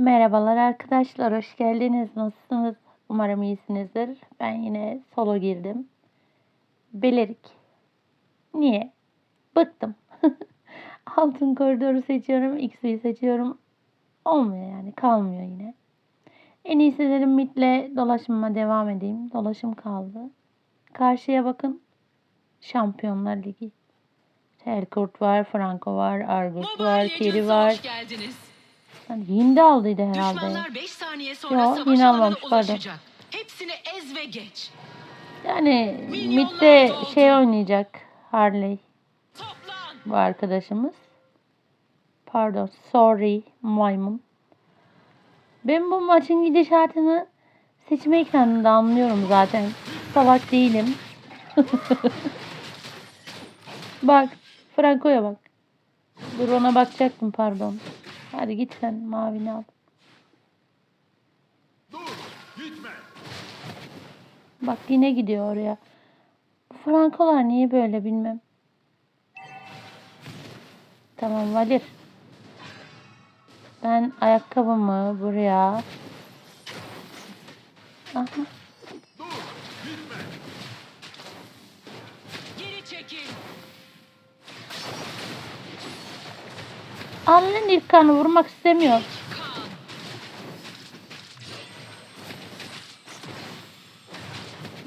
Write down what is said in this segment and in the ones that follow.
Merhabalar arkadaşlar, hoş geldiniz. Nasılsınız? Umarım iyisinizdir. Ben yine solo girdim. Belerik. Niye? Bıktım. Altın koridoru seçiyorum, XP'yi seçiyorum. Olmuyor yani, kalmıyor yine. En iyisi dedim midle dolaşımıma devam edeyim. Dolaşım kaldı. Karşıya bakın. Şampiyonlar Ligi. Terkurt var, Franco var, Argus var, Keri var. hoş geldiniz. Yani hindi aldıydı herhalde. Düşmanlar 5 saniye sonra Yo, savaş yine alanına almamış, pardon. ulaşacak. Hepsini ez ve geç. Yani midde şey oynayacak Harley Toplan. bu arkadaşımız. Pardon, sorry maymun. Ben bu maçın gidişatını seçme ekranında anlıyorum zaten. Salak değilim. bak, Franco'ya bak. Dur ona bakacaktım pardon. Hadi git sen mavini al. Bak yine gidiyor oraya. Bu Frankolar niye böyle bilmem. Tamam Valir. Ben ayakkabımı buraya. Aha. Geri çekil. Alnın ilk kanı vurmak istemiyor.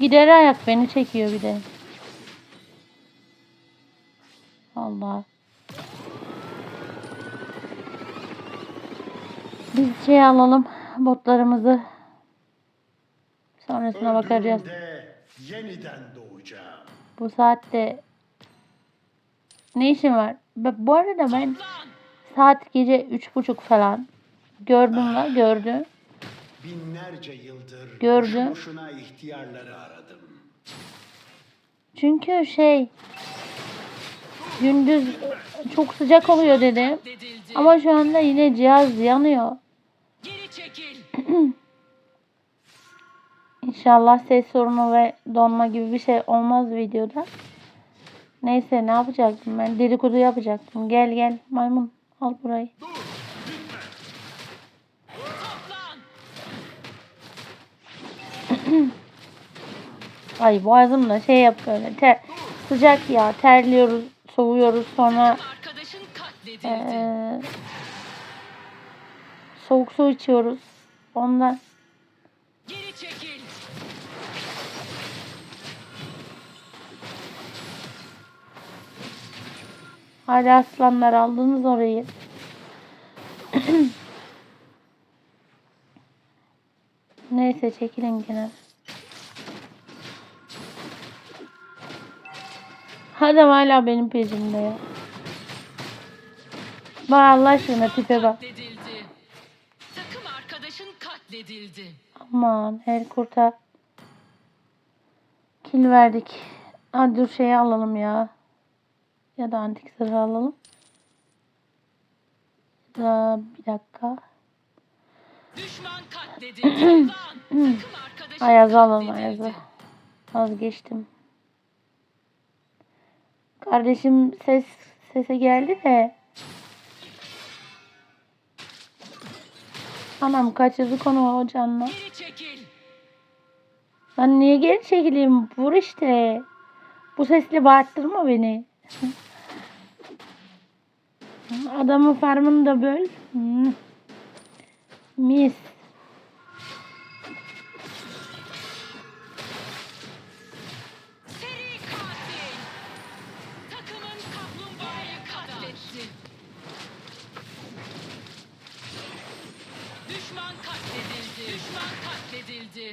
Gideri ayak beni çekiyor bir de. Allah. Biz şey alalım botlarımızı. Sonrasına bakacağız. Yeniden doğacağım. Bu saatte ne işin var? Bak, Bu arada ben Toplan. Saat gece üç buçuk falan gördüm la gördüm. Binlerce yıldır Gördüm. boşu boşuna ihtiyarları aradım. Çünkü şey gündüz çok sıcak oluyor dedim. Ama şu anda yine cihaz yanıyor. Geri çekil. İnşallah ses sorunu ve donma gibi bir şey olmaz videoda. Neyse ne yapacaktım ben? Dedikodu yapacaktım. Gel gel maymun al burayı. Ay boğazımda şey yap böyle. Ter, sıcak ya terliyoruz soğuyoruz sonra eee, soğuk su içiyoruz. Ondan Hadi aslanlar aldınız orayı. Neyse çekilin gene. Adam hala benim peşimde ya. Bak Allah aşkına tipe bak. Katledildi. Takım arkadaşın katledildi. Aman her kurta kill verdik. Hadi dur şeyi alalım ya. Ya da antik zırhı alalım. Ya da bir dakika. Düşman katledildi. Ayazı alalım ayazı. Vazgeçtim. Kardeşim ses sese geldi de. Anam kaçırdık onu o canla. Ben niye geri çekileyim? Vur işte. Bu sesle bağırttırma beni. Adamın farmını da böl. Hmm. Mis.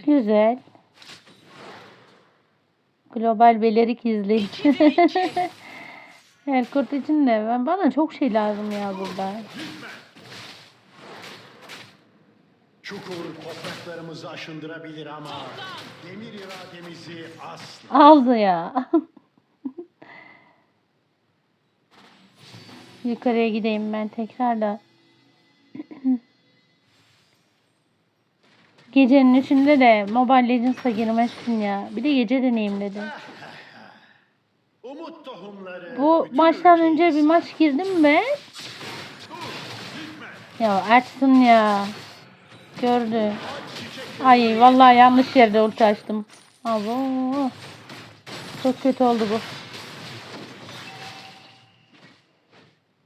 Güzel. Global belerik izleyin. Her kurt için de ben bana çok şey lazım ya burada. Çukur topraklarımızı aşındırabilir ama demir irademizi asla. Aldı ya. Yukarıya gideyim ben tekrar da. Gecenin üçünde de Mobile Legends'a girmezsin ya. Bir de gece deneyim dedim. Bu maçtan önce bir maç girdim mi? Ya açsın ya. Gördü. Ay vallahi yanlış yerde ulti açtım. Abo. Çok kötü oldu bu.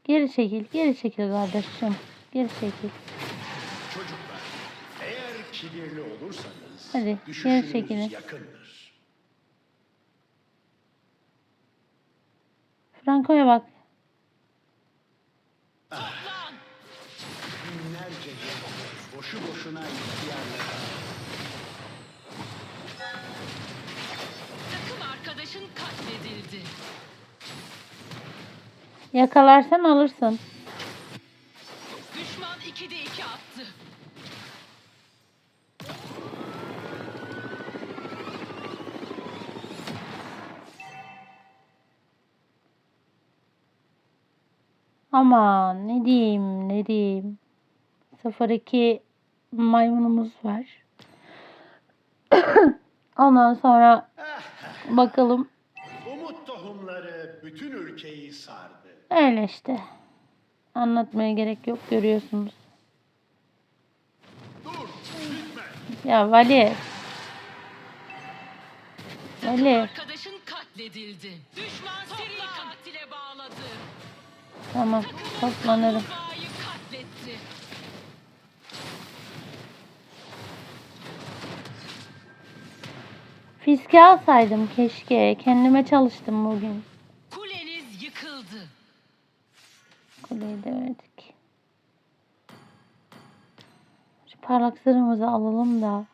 Geri çekil, geri çekil kardeşim. Geri çekil. Çocuklar, eğer kibirli olursanız Hadi, geri çekilin. yakındır. Franco'ya bak. Boşu boşuna Takım arkadaşın katledildi. Yakalarsan alırsın. Ama ne diyeyim, ne diyeyim. 02 maymunumuz var. Ondan sonra bakalım. Umut tohumları bütün ülkeyi sardı. Öyle işte. Anlatmaya gerek yok görüyorsunuz. Dur, gitme. Ya Vali. Vali. arkadaşın katledildi. Düşman seri katile bağladı. Tamam toplanırım. Fiske alsaydım keşke. Kendime çalıştım bugün. Kuleniz yıkıldı. Kuleyi demedik. Şu parlak zırhımızı alalım da.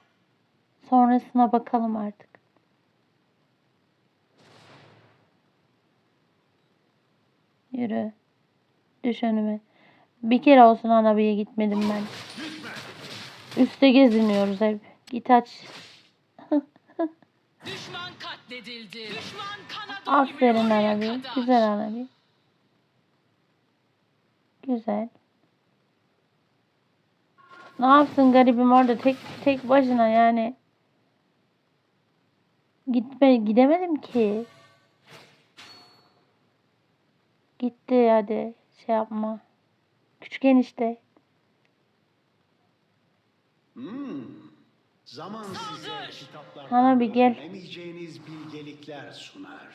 Sonrasına bakalım artık. Yürü. Düş önüme. Bir kere olsun arabaya gitmedim ben. Üste geziniyoruz hep. Git aç. Düşman katledildi. Düşman kana Aferin arabi. Güzel arabi. Güzel. Ne yapsın garibim orada tek tek başına yani. Gitme gidemedim ki. Gitti hadi şey yapma. Küçük enişte. Hmm. Zaman size Saldır. kitaplarda Ana bir gel. öğrenemeyeceğiniz bilgelikler sunar.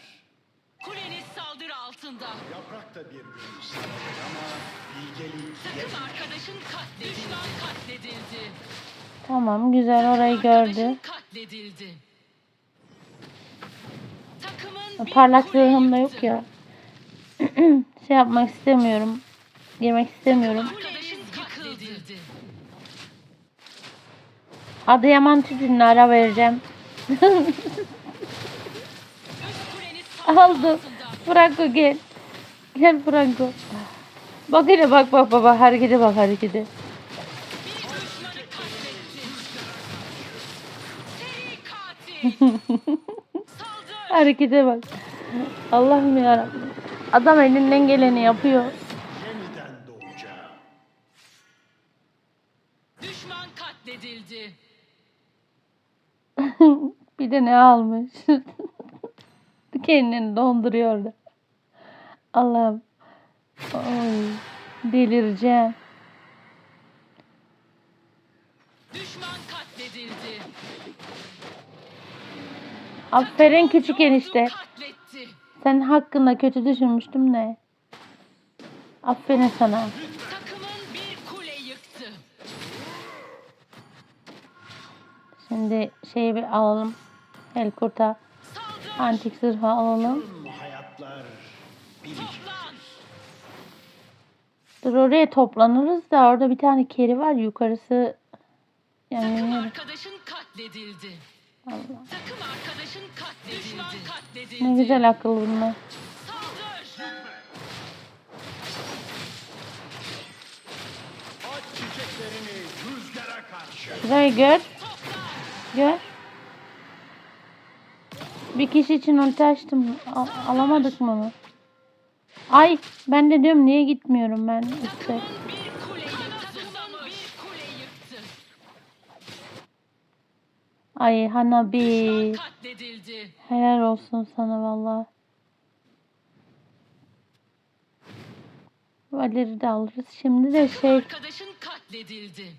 Kuleniz saldırı altında. Yaprak da bir gün ama bilgelik Takım arkadaşın katledildi. Düşman katledildi. Tamam güzel orayı Arkadaşın gördü. katledildi. Takımın bir Parlak kule zırhım da yıktı. yok ya. şey yapmak istemiyorum. Girmek istemiyorum. Adıyaman tütününe ara vereceğim. Altında. Franco gel. Gel Franco. Bak hele bak bak baba harekete bak harekete. Harekete bak. Allah'ım yarabbim. Adam elinden geleni yapıyor. yeniden doğacağım. Düşman katledildi. bir de ne almış. Kendini donduruyor da. Allah'ım. Oy, delireceğim. Düşman katledildi. Aferin küçük enişte. Katletti. Sen hakkında kötü düşünmüştüm de. Aferin sana. Takımın bir kule yıktı. Şimdi şeyi bir alalım. El kurta. Saldır. Antik zırhı alalım. Dur oraya toplanırız da orada bir tane keri var yukarısı. Yani Takım arkadaşın katledildi. Allah. Takım arkadaşın katledildi. Düşman katledildi. Ne güzel akıl bunlar. Şurayı gör. Gör. Bir kişi için ulti açtım. Al- alamadık mı onu? Ay ben de diyorum niye gitmiyorum ben üstte. Ay Hanabi. Helal olsun sana valla. Valeri de alırız. Şimdi de Sakın şey... Arkadaşın katledildi.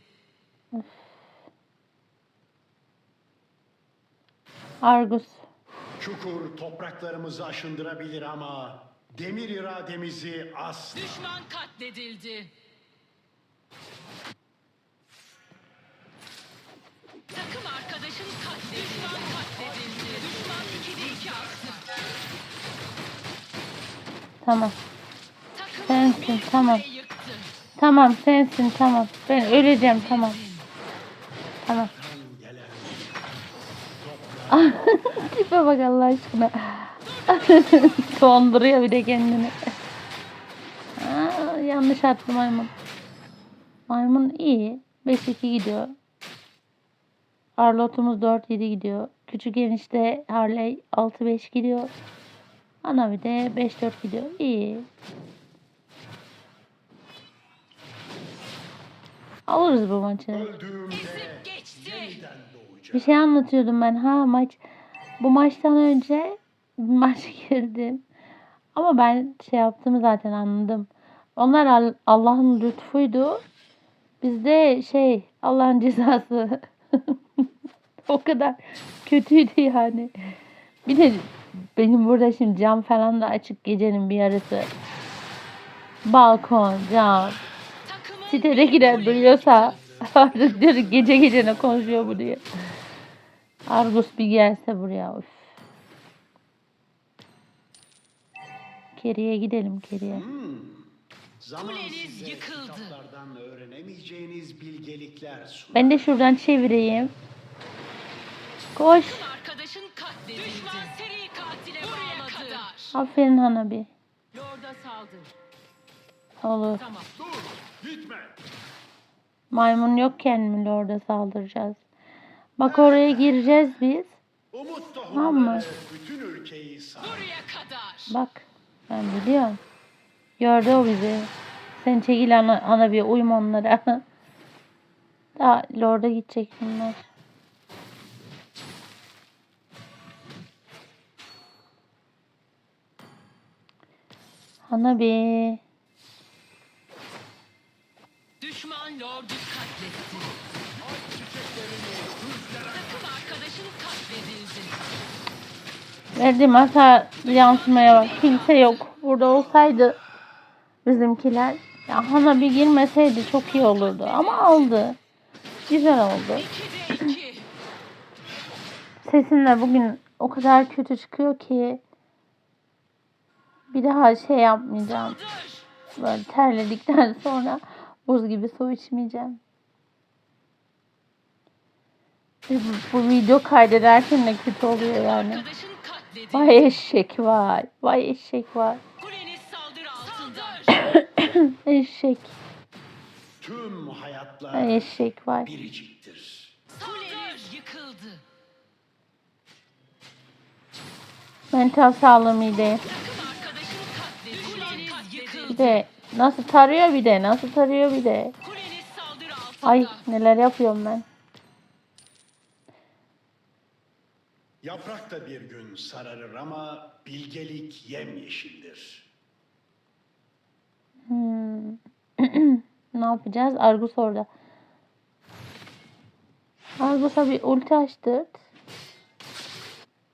Argus. Çukur topraklarımızı aşındırabilir ama demir irademizi asla. Düşman katledildi. Takım arkadaşın katledildi. Düşman katledildi. Düşman 2'de 2 attı. Tamam. Sensin, tamam. Tamam sensin tamam. Ben öleceğim tamam. Tamam. Tipe bak Allah aşkına. Donduruyor bir de kendini. Aa, yanlış attı maymun. Maymun iyi. 5-2 gidiyor. Arlot'umuz 4-7 gidiyor. Küçük enişte Harley 6-5 gidiyor. Ana bir de 5-4 gidiyor. İyi. Alırız bu maçı. Bir şey anlatıyordum ben. Ha maç bu maçtan önce maç girdim. Ama ben şey yaptığımı zaten anladım. Onlar Al- Allah'ın lütfuydu. Bizde şey Allah'ın cezası. o kadar kötüydü yani. Bir de benim burada şimdi cam falan da açık gecenin bir yarısı. Balkon, cam. Takımın Sitede bir giren kuleyi duyuyorsa artık diyor gece gece ne konuşuyor bu diye. Argus bir gelse buraya. Üf. Keriye gidelim Keriye. Zaman Kuleniz yıkıldı. Ben de şuradan çevireyim. Koş. Arkadaşın katledildi. Düşman seri katile Buraya kadar. Aferin Hanabi. Lorda saldır. Olur. Tamam. Dur, gitme. Maymun yokken mi orada saldıracağız? Bak oraya gireceğiz biz. Umut Tamam mı? bütün ülkeyi sar. Buraya kadar. Bak. Ben biliyorum. Gördü o bizi. Sen çekil ana, ana bir uyma onlara. Daha Lord'a gidecek bunlar. Hanabi. Düşman lordu katletti. Takım arkadaşın katledildi. Verdiğim hata yansımaya bak. Kimse yok. Burada olsaydı bizimkiler. Ya Hanabi girmeseydi çok iyi olurdu. Ama aldı. Güzel oldu. 2'de 2. Sesim de bugün o kadar kötü çıkıyor ki bir daha şey yapmayacağım. Böyle terledikten sonra buz gibi su içmeyeceğim. Bu, bu video kaydederken de kötü oluyor yani. Vay eşek vay. Vay eşek vay. Eşek. Tüm hayatlar Vay eşek vay. biriciktir. Kuleniz yıkıldı. Mental sağlığım iyi değil. Bir de nasıl tarıyor bir de. Nasıl tarıyor bir de. Ay neler yapıyorum ben. Yaprak da bir gün sararır ama bilgelik yemyeşildir. Hmm. ne yapacağız? Argus orada. Argus'a bir ulti açtırt.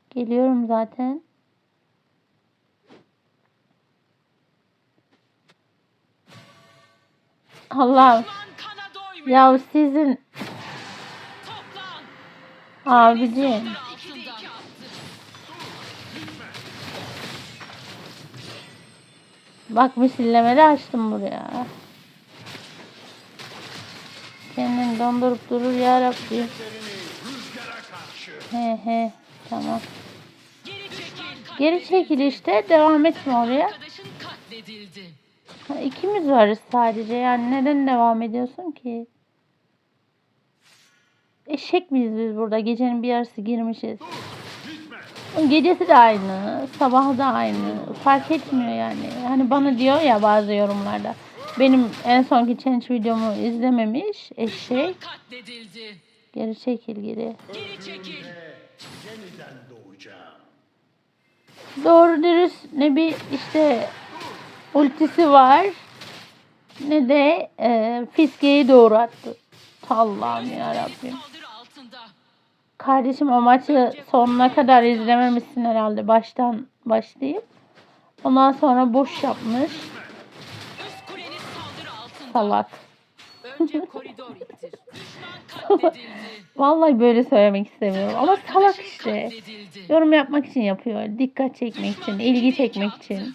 Geliyorum zaten. Allah. Ya sizin abicim. Bak misillemeli açtım buraya. Kendini dondurup durur ya Rabbi. He he. Tamam. Geri çekil. Geri çekil işte. Devam etme oraya. Arkadaşın katledildi. Ha, ikimiz varız sadece. Yani neden devam ediyorsun ki? Eşek miyiz biz burada? Gecenin bir yarısı girmişiz. Gecesi de aynı, sabahı da aynı. Fark etmiyor yani. Hani bana diyor ya bazı yorumlarda. Benim en sonki change videomu izlememiş eşek. Geri çekil geri. Geri çekil. Doğru dürüst ne bir işte ultisi var ne de e, fiskeyi doğru attı. Allah'ım ya Rabbim. Kardeşim o maçı sonuna kadar izlememişsin herhalde. Baştan başlayıp. Ondan sonra boş yapmış. Salak. Vallahi böyle söylemek istemiyorum. Ama salak işte. Yorum yapmak için yapıyor. Dikkat çekmek için, ilgi çekmek için.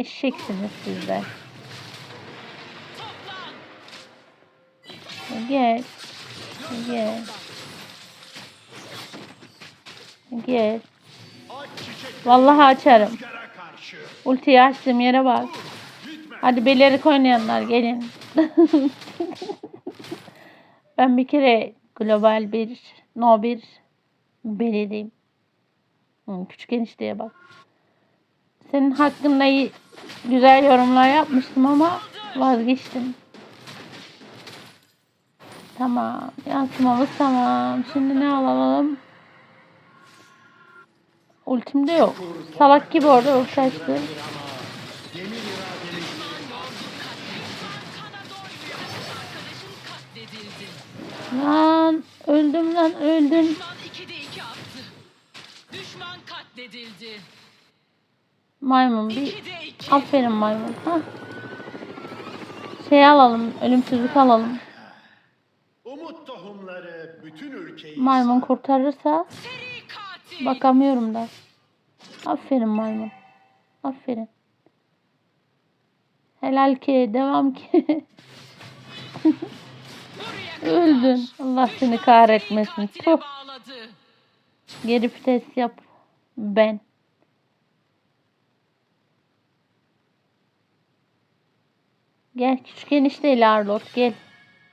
Eşeksiniz siz de. Toplan. Gel. Gel. Gel. Vallahi açarım. Ultiyi açtığım yere bak. Hadi belerik oynayanlar gelin. ben bir kere global bir, no bir. Hı, küçük enişteye bak. Senin hakkında iyi, güzel yorumlar yapmıştım ama vazgeçtim. Tamam. Yansımamız tamam. Şimdi ne alalım? Ultimde yok. Salak gibi orada katledildi. Lan öldüm lan öldüm. Düşman 2'de 2 attı. Düşman katledildi. Maymun bir 2'de 2. aferin maymun. Ha. Şey alalım ölümsüzlük alalım. umut tohumları bütün ülkeyi Maymun kurtarırsa bakamıyorum da. Aferin maymun. Aferin. Helal ki devam ki. Öldün. Allah seni kahretmesin. Tuh. Geri vites yap. Ben. Gel küçük enişteyle Arlot gel.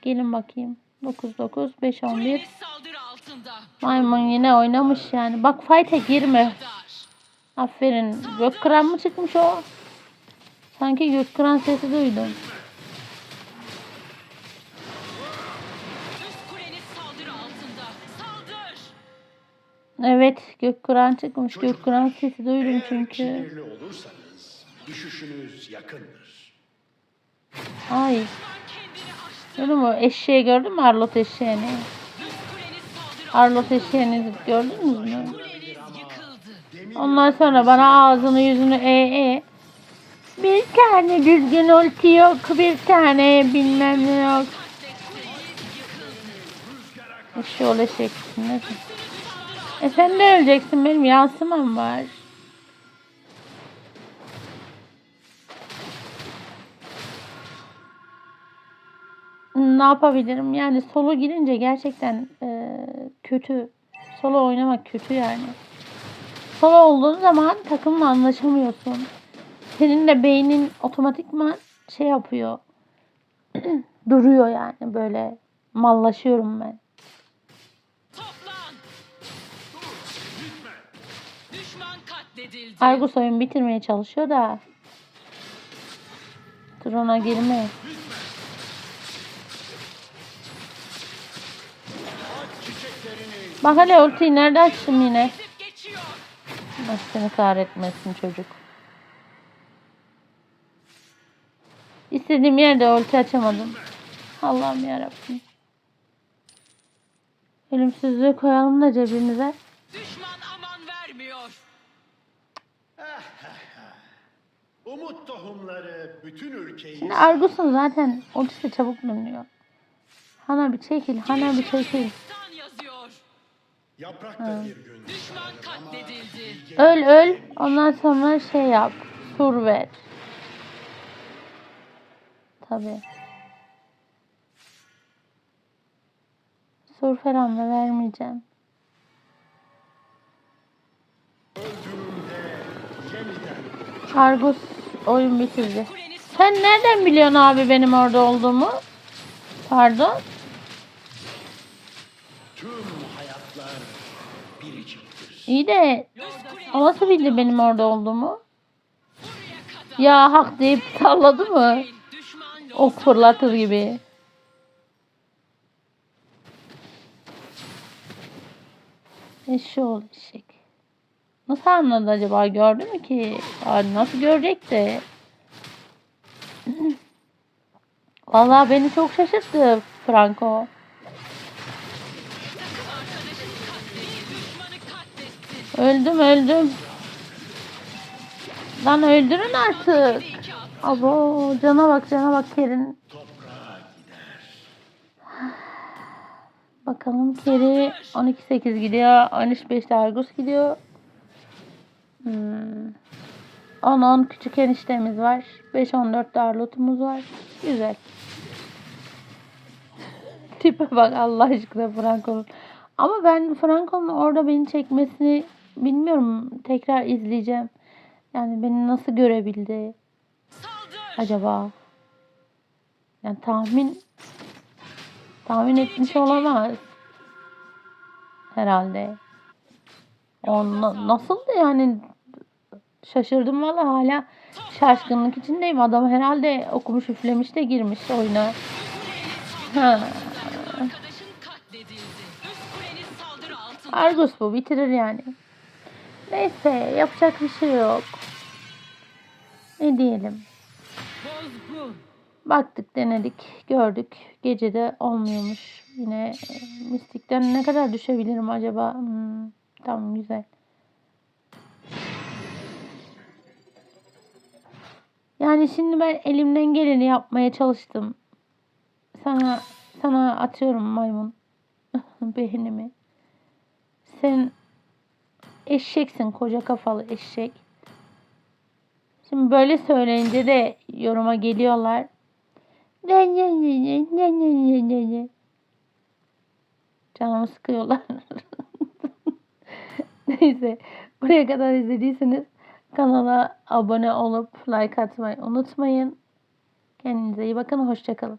Gelin bakayım. 9 9 5 11. Kuleniz saldırı altında. Maymun yine oynamış yani. Bak fight'e girme. Aferin. Gökkıran mı çıkmış o? Sanki gökkıran sesi duydum. Üst kuleniz saldırı altında. Saldır. Evet gökkıran çıkmış. Çocuklar, Gökkıran sesi duydum Eğer çünkü. olursanız düşüşünüz yakındır. Ay. Gördün mü? Eşeği gördün mü Arlot eşeğini? Arlot eşeğini gördünüz mü? Ondan sonra bana ağzını yüzünü e e. Bir tane düzgün ulti yok. Bir tane bilmem ne yok. Eşi olacaksın. Ne? E sen de öleceksin. Benim yansımam var. Ne yapabilirim? Yani solo girince gerçekten e, kötü. Solo oynamak kötü yani. Solo olduğun zaman takımla anlaşamıyorsun. Senin de beynin otomatikman şey yapıyor. Duruyor yani böyle. Mallaşıyorum ben. Argus oyun bitirmeye çalışıyor da. Dur ona girme. aç çiçeklerini Bak hele ultiyi nerede açtım yine. Allah seni kahretmesin çocuk. İstediğim yerde ulti açamadım. Allah'ım yarabbim. Ölümsüzlüğü koyalım da cebimize. Düşman aman vermiyor. umut tohumları bütün ülkeyi Şimdi Argus'un zaten ultisi çabuk dönüyor. Hana bir çekil, Hana bir çekil. Destan yazıyor. yaprak da bir gün Düşman katledildi. Öl öl, ondan sonra şey yap. Sur ver. Tabi. Sur falan da vermeyeceğim. Argus oyun bitirdi. Sen nereden biliyorsun abi benim orada olduğumu? Pardon. tüm hayatlar biriciktir. İyi de o nasıl bildi benim orada olduğumu? Ya hak deyip salladı mı? Ok fırlatır gibi. Eşşoğlu eşek. Nasıl anladı acaba? Gördü mü ki? Ay, nasıl görecek de? Vallahi beni çok şaşırttı Franco. Öldüm öldüm. Lan öldürün artık. Abo cana bak cana bak Kerin. Bakalım Keri 12-8 gidiyor. 13-5 de Argus gidiyor. Hmm. 10-10 küçük eniştemiz var. 5-14 de Arlot'umuz var. Güzel. Tipe bak Allah aşkına Franco'nun. Ama ben Franco'nun orada beni çekmesini bilmiyorum. Tekrar izleyeceğim. Yani beni nasıl görebildi acaba? Yani tahmin tahmin etmiş olamaz. Herhalde. O na- nasıldı yani? Şaşırdım valla hala şaşkınlık içindeyim. Adam herhalde okumuş üflemiş de girmiş oyuna. Ha. Argus bu bitirir yani. Neyse yapacak bir şey yok. Ne diyelim. Baktık, denedik, gördük. Gecede olmuyormuş. Yine e, mistikten ne kadar düşebilirim acaba? Hmm, tamam güzel. Yani şimdi ben elimden geleni yapmaya çalıştım. Sana sana atıyorum maymun beynimi. Sen eşeksin koca kafalı eşek. Şimdi böyle söyleyince de yoruma geliyorlar. Ne ne ne ne ne ne ne ne ne. Canımı sıkıyorlar. Neyse buraya kadar izlediyseniz kanala abone olup like atmayı unutmayın. Kendinize iyi bakın. Hoşçakalın.